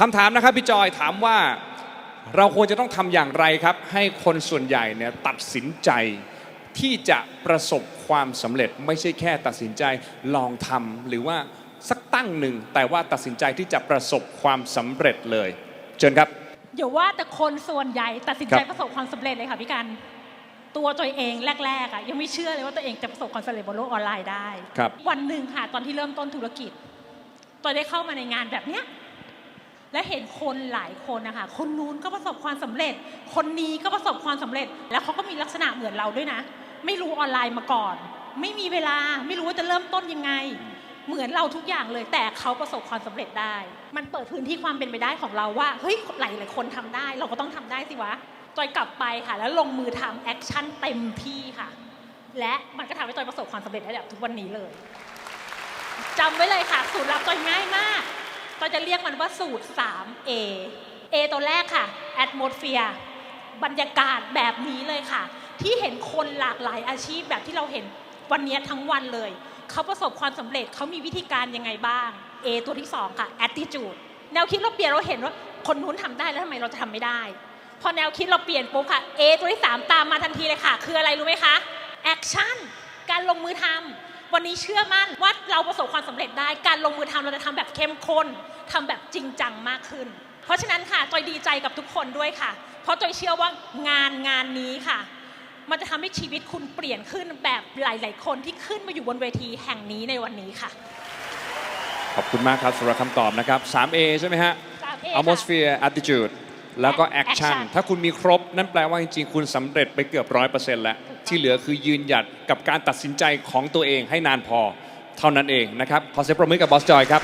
คำถามนะครับพี่จอยถามว่าเราควรจะต้องทำอย่างไรครับ ให้คนส่วนใหญ่เนี่ยตัดสินใจที่จะประสบความสำเร็จไม่ใช่แค่ตัดสินใจลองทำหรือว่าสักตั้งหนึ่ง แต่ว่าตัดสินใจที่จะประสบความสำเร็จเลยเชิญครับ อย่าว่าแต่คนส่วนใหญ่ตัดสินใจครับ ประสบความสำเร็จเลยค่ะพี่กันตัวตัวเองแรกๆอะยังไม่เชื่อเลยว่าตัวเองจะประสบความสำเร็จบนโลกออนไลน์ได้ ครับ วันหนึ่งค่ะตอนที่เริ่มต้นธุรกิจ ตัวได้เข้ามาในงานแบบเนี้ย และเห็นคนหลายคนนะคะคนนู้นก็ประสบความสำเร็จ คนนี้ก็ประสบความสำเร็จ แล้วเขาก็มีลักษณะเหมือนเราด้วยนะ ไม่รู้ออนไลน์มาก่อน ไม่มีเวลาไม่รู้ว่าจะเริ่มต้นยังไง เหมือนเราทุกอย่างเลยแต่เขาประสบความสำเร็จได้ มันเปิดพื้นที่ความเป็นไปได้ของเราว่าเฮ้ยหลายหลายๆคนทำได้ เราก็ต้องทำได้สิวะจอยกลับไปค่ะ แล้วลงมือทำแอคชั่นเต็มที่ค่ะ และมันก็ทำให้จอยประสบความสำเร็จได้แบบทุกวันนี้เลยจำไว้เลยค่ะ สูตรลับจอยง่ายมาก จอยจะเรียกมันว่าสูตร 3A A ตัวแรกค่ะ atmosphere บรรยากาศแบบนี้เลยค่ะ ที่เห็นคนหลากหลายอาชีพแบบที่เราเห็นวันนี้ทั้งวันเลย เขาประสบความสำเร็จเขามีวิธีการยังไงบ้าง A ตัวที่ 2 ค่ะ attitude แนวคิดเราเปลี่ยนเราเห็นว่าคนนู้นทำได้แล้วทำไมเราจะทำไม่ได้ พอแนวคิดเราเปลี่ยนปุ๊บค่ะ A ตัวที่ 3 ตามมาทันทีเลยค่ะ คืออะไรรู้ไหมคะ action การลงมือทำวันนี้เชื่อมั่นว่าเราประสบ ร็จได้การลงมือทำเราจะทำแบบเข้มข้นทำแบบจริงจังมากขึ้น เพราะฉะนั้นค่ะจอยดีใจกับทุกคนด้วยค่ะ เพราะจอยเชื่อว่างานงานนี้ค่ะ มันจะทำให้ชีวิตคุณเปลี่ยนขึ้นแบบหลาย ๆ คนที่ขึ้นมาอยู่บนเวทีแห่งนี้ในวันนี้ค่ะ ขอบคุณมากครับสำหรับคำตอบนะครับ 3A ใช่ไหมฮะ 3A ค่ะ atmosphere attitude แล้วก็ action action ถ้าคุณมีครบ นั่นแปลว่าจริงๆ คุณสำเร็จไปเกือบร้อยเปอร์เซ็นต์แล้ว ที่เหลือคือยืนหยัดกับการตัดสินใจของตัวเองให้นานพอ เท่านั้นเองนะครับขอเสียงปรบมือกับบอสจอยครับ